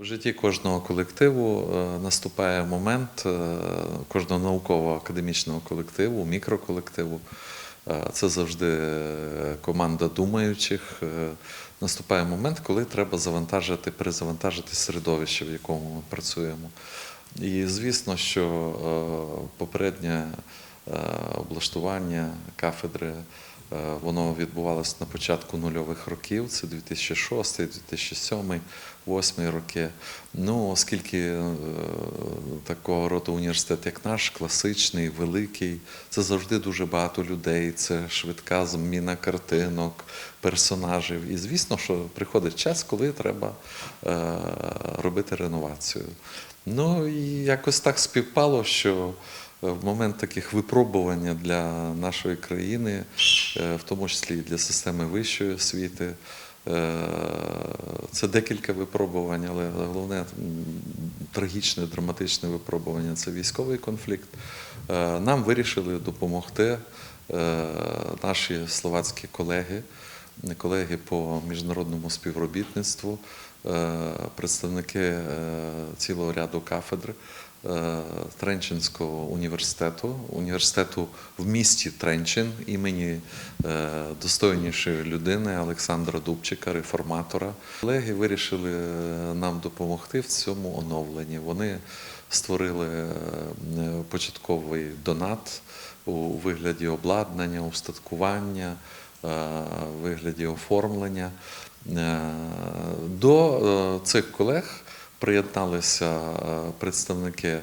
В житті кожного колективу е, наступає момент, е, кожного науково-академічного колективу, мікроколективу. е, Це завжди команда думаючих. Наступає момент, коли треба завантажити, перезавантажити середовище, в якому ми працюємо. І звісно, що попереднє облаштування кафедри воно відбувалося на початку нульових років, це 2006, 2007, 2008 роки. Ну, оскільки е, такого роду університет, як наш, класичний, великий, це завжди дуже багато людей, це швидка зміна картинок, персонажів. І звісно, що приходить час, коли треба е, робити реновацію. Ну і якось так співпало, що е, в момент таких випробування для нашої країни, е, в тому числі і для системи вищої освіти, е, це декілька випробувань, але головне трагічне, драматичне випробування це військовий конфлікт. Е, Нам вирішили допомогти е, наші словацькі колеги, колеги по міжнародному співробітництву, е, представники е, цілого ряду кафедр е, Тренчинського університету, університету в місті Тренчин імені е, достойнішої людини Олександра Дубчика, реформатора. Колеги вирішили е, нам допомогти в цьому оновленні. Вони створили е, початковий донат у вигляді обладнання, устаткування, е, вигляді оформлення. Е, До е, цих колег приєдналися е, представники е,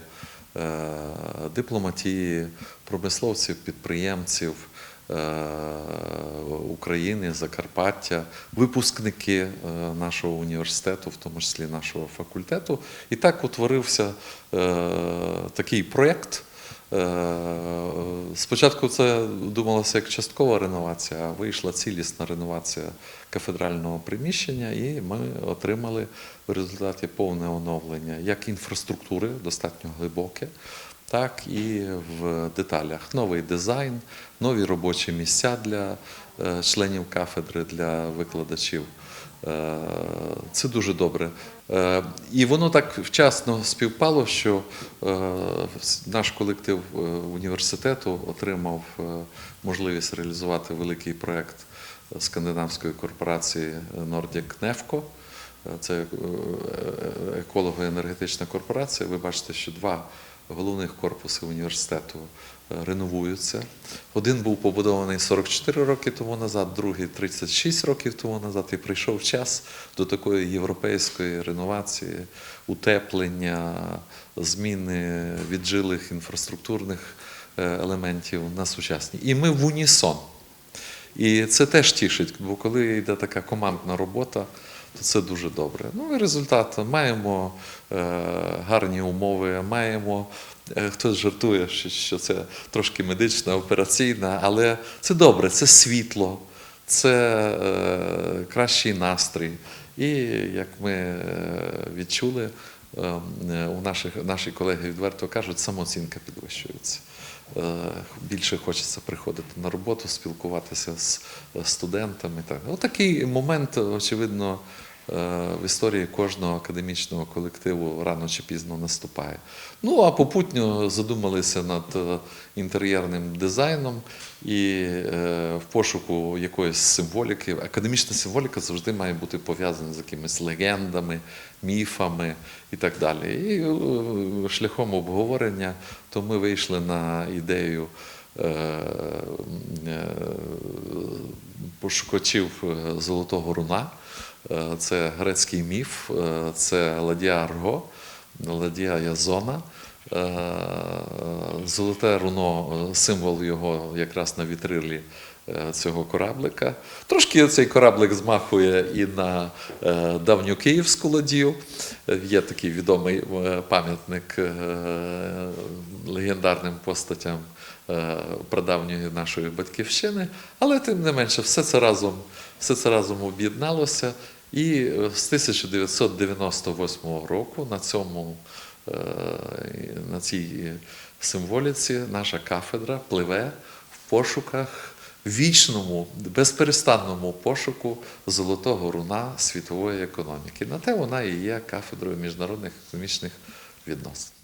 дипломатії, промисловців, підприємців е, України, Закарпаття, випускники нашого університету, в тому числі нашого факультету. І так утворився такий проєкт. Е, Спочатку це думалося як часткова реновація, а вийшла цілісна реновація кафедрального приміщення, і ми отримали в результаті повне оновлення як інфраструктури, достатньо глибоке, так і в деталях. Новий дизайн, нові робочі місця для е, членів кафедри, для викладачів. Е, Це дуже добре. Е, І воно так вчасно співпало, що е, наш колектив університету отримав можливість реалізувати великий проєкт скандинавської корпорації Nordic Nefco. Це еколого-енергетична корпорація. Ви бачите, що два головних корпусів університету е, реновуються. Один був побудований 44 роки тому назад, другий 36 років тому назад. І прийшов час до такої європейської реновації, утеплення, зміни віджилих інфраструктурних е, елементів на сучасні. І ми в унісон. І це теж тішить, бо коли йде така командна робота, то це дуже добре. Ну і результат маємо е, гарні умови, маємо. е, Хтось жартує, що- це трошки медична, операційна, але це добре, це світло, це е, кращий настрій. І як ми відчули, е, у наших наші колеги відверто кажуть, самооцінка підвищується. Е, Більше хочеться приходити на роботу, спілкуватися з е, студентами. Так. Отакий момент, очевидно, в історії кожного академічного колективу рано чи пізно наступає. Ну а попутньо задумалися над е, інтер'єрним дизайном і е, в пошуку якоїсь символіки. Академічна символіка завжди має бути пов'язана з якимись легендами, міфами і так далі. І е, шляхом обговорення то ми вийшли на ідею е, е, пошукачів е, золотого руна. Е, Це грецький міф, е, це Ладія Арго, Ладія Язона. Е, Золоте руно, символ його якраз на вітрилі цього кораблика. Трошки цей кораблик змахує і на давню київську ладію. Є такий відомий пам'ятник легендарним постатям прадавньої нашої батьківщини, але тим не менше, все це разом, все це разом об'єдналося. І е, з 1998 року на цьому е, на цій символіці наша кафедра пливе в пошуках вічному, безперестанному пошуку золотого руна світової економіки. На те вона і є кафедрою міжнародних економічних відносин.